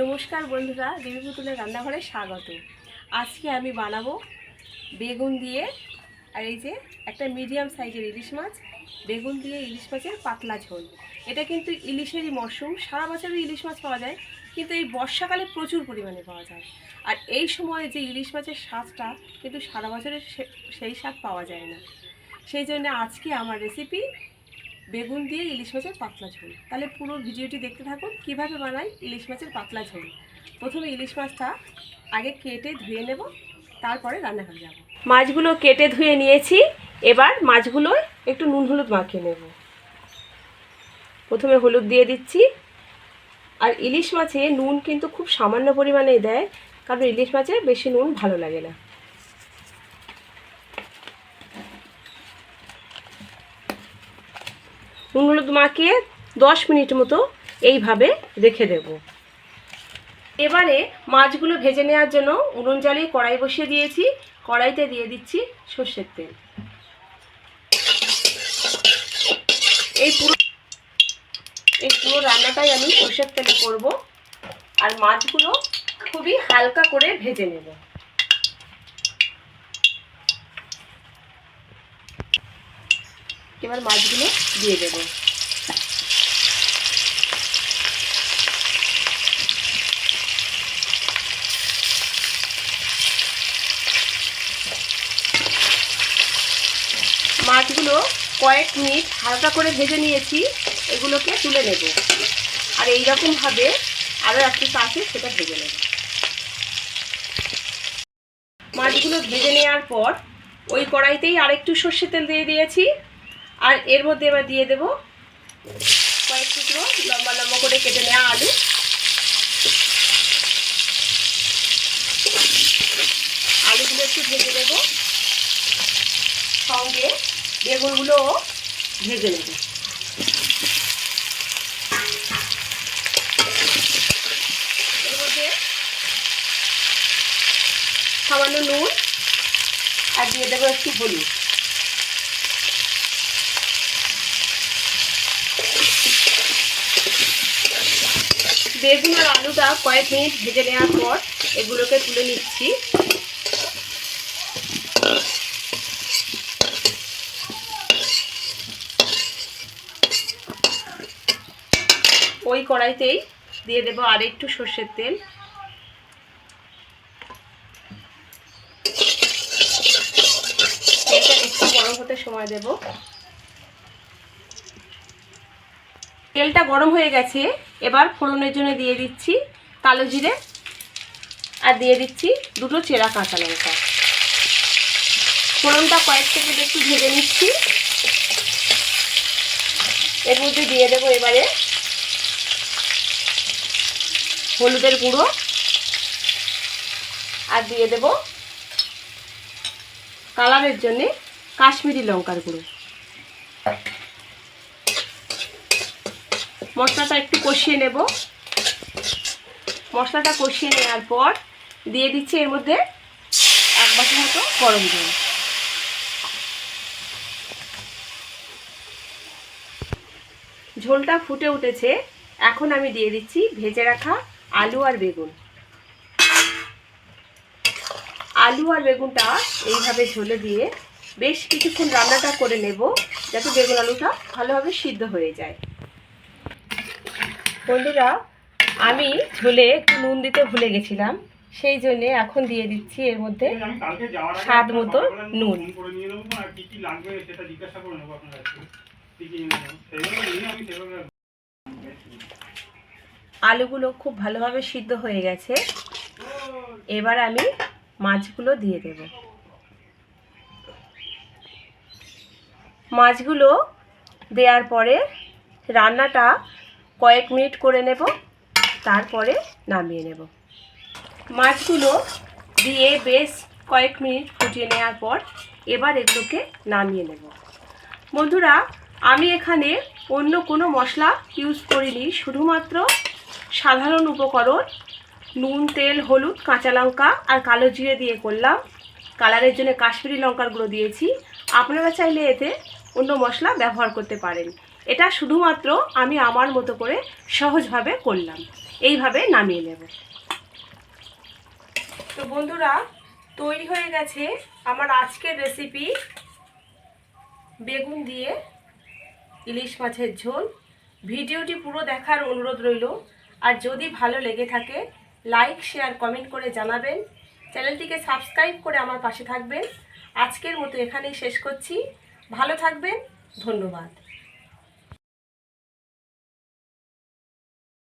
নমস্কার বন্ধুরা দেবী পুতুলের রান্নাঘরে স্বাগত। আজকে আমি বানাবো বেগুন দিয়ে আর এই যে একটা মিডিয়াম সাইজের ইলিশ মাছ। বেগুন দিয়ে ইলিশ মাছের পাতলা ঝোল। এটা কিন্তু ইলিশেরই মরশুম, সারা বছরই ইলিশ মাছ পাওয়া যায়, কিন্তু এই বর্ষাকালে প্রচুর পরিমাণে পাওয়া যায়। আর এই সময় যে ইলিশ মাছের স্বাদটা কিন্তু সারা বছরের সেই স্বাদ পাওয়া যায় না। সেই জন্য আজকে আমার রেসিপি বেগুন দিয়ে ইলিশ মাছের পাতলা ঝোল। তাহলে পুরো ভিডিওটি দেখতে থাকুন, কীভাবে বানাই ইলিশ মাছের পাতলা ঝোল। প্রথমে ইলিশ মাছটা আগে কেটে ধুয়ে নেব, তারপরে রান্না করে যাব। মাছগুলো কেটে ধুয়ে নিয়েছি, এবার মাছগুলো একটু নুন হলুদ মাখিয়ে নেব। প্রথমে হলুদ দিয়ে দিচ্ছি। আর ইলিশ মাছে নুন কিন্তু খুব সামান্য পরিমাণে দেয়, কারণ ইলিশ মাছে বেশি নুন ভালো লাগে না। নুন হলুদ মাখিয়ে দশ মিনিট মতো এইভাবে রেখে দেব। এবারে মাছগুলো ভেজে নেওয়ার জন্য উনুন জ্বালিয়ে কড়াই বসিয়ে দিয়েছি। কড়াইতে দিয়ে দিচ্ছি সর্ষের তেল। এই পুরো এই পুরো রান্নাটাই আমি সর্ষের তেলে করব। আর মাছগুলো খুবই হালকা করে ভেজে নেব। এবার মাছগুলো দিয়ে দেবো। মাছগুলো কয়েক মিনিট হালকা করে ভেজে নিয়েছি, এগুলোকে তুলে নেব। আর এইরকমভাবে আরও একটু আছে সেটা ভেজে নেব। মাছগুলো ভেজে নেওয়ার পর ওই কড়াইতেই আরেকটু সর্ষে তেল দিয়ে দিয়েছি। আর এর মধ্যে এবার দিয়ে দেবো কয়েক টুকরো লম্বা লম্বা করে কেটে নেওয়া আলু। আলুগুলো একটু ভেজে নেব। সঙ্গে বেগুনগুলোও ভেজে নেব। এর মধ্যে সামান্য নুন আর দিয়ে দেবো একটু হলুদ। বেগুন আর আলুটা কয়েক মিনিট ভেজে নেওয়ার পর এগুলোকে তুলে নিচ্ছি। ওই কড়াইতেই দিয়ে দেবো আর একটু সর্ষের তেল। তেলটা একটু গরম হতে সময় দেব। তেলটা গরম হয়ে গেছে, এবার ফোড়নের জন্য দিয়ে দিচ্ছি কালো জিরে আর দিয়ে দিচ্ছি দুটো চেরা কাঁচা লঙ্কা। ফোড়নটা কয়েক সেকেন্ড একটু ভেজে নিচ্ছি। এর মধ্যে দিয়ে দেবো এবারে হলুদের গুঁড়ো আর দিয়ে দেব কালারের জন্যে কাশ্মীরি লঙ্কার গুঁড়ো। মশলাটা একটু কষিয়ে নেব। মশলাটা কষিয়ে নেওয়ার পর দিয়ে দিচ্ছি এর মধ্যে এক বাটি মতো গরম জল ঝোলটা ফুটে উঠেছে। এখন আমি দিয়ে দিচ্ছি ভেজে রাখা আলু আর বেগুন। আলু আর বেগুনটা এইভাবে ঝোলে দিয়ে বেশ কিছুক্ষণ রান্নাটা করে নেব, যাতে বেগুন আলুটা ভালোভাবে সিদ্ধ হয়ে যায়। বন্ধুরা, আমি ঝোলে একটু নুন দিতে ভুলে গেছিলাম, সেই জন্যে এখন দিয়ে দিচ্ছি এর মধ্যে স্বাদ মতো নুন। আলুগুলো খুব ভালোভাবে সিদ্ধ হয়ে গেছে এবার আমি মাছগুলো দিয়ে দেব মাছগুলো দেওয়ার পরে রান্নাটা কয়েক মিনিট করে নেব, তারপরে নামিয়ে নেব। মাছগুলো দিয়ে বেশ কয়েক মিনিট ফুটিয়ে নেওয়ার পর এবার এগুলোকে নামিয়ে নেব। বন্ধুরা, আমি এখানে অন্য কোনো মশলা ইউজ করিনি, শুধুমাত্র সাধারণ উপকরণ নুন, তেল, হলুদ, কাঁচা লঙ্কা আর কালো জিরে দিয়ে করলাম। কালারের জন্য কাশ্মীরি লঙ্কার গুঁড়ো দিয়েছি। আপনারা চাইলে এতে অন্য মশলা ব্যবহার করতে পারেন। এটা শুধুমাত্র আমি আমার মতো করে সহজভাবে করলাম। এইভাবে নামিয়ে নেব। তো বন্ধুরা, তৈরি হয়ে গেছে আমার আজকের রেসিপি বেগুন দিয়ে ইলিশ মাছের ঝোল। ভিডিওটি পুরো দেখার অনুরোধ রইল। আর যদি ভালো লেগে থাকে লাইক শেয়ার কমেন্ট করে জানাবেন। চ্যানেলটিকে সাবস্ক্রাইব করে আমার পাশে থাকবেন। আজকের মতো এখানেই শেষ করছি। ভালো থাকবেন। ধন্যবাদ।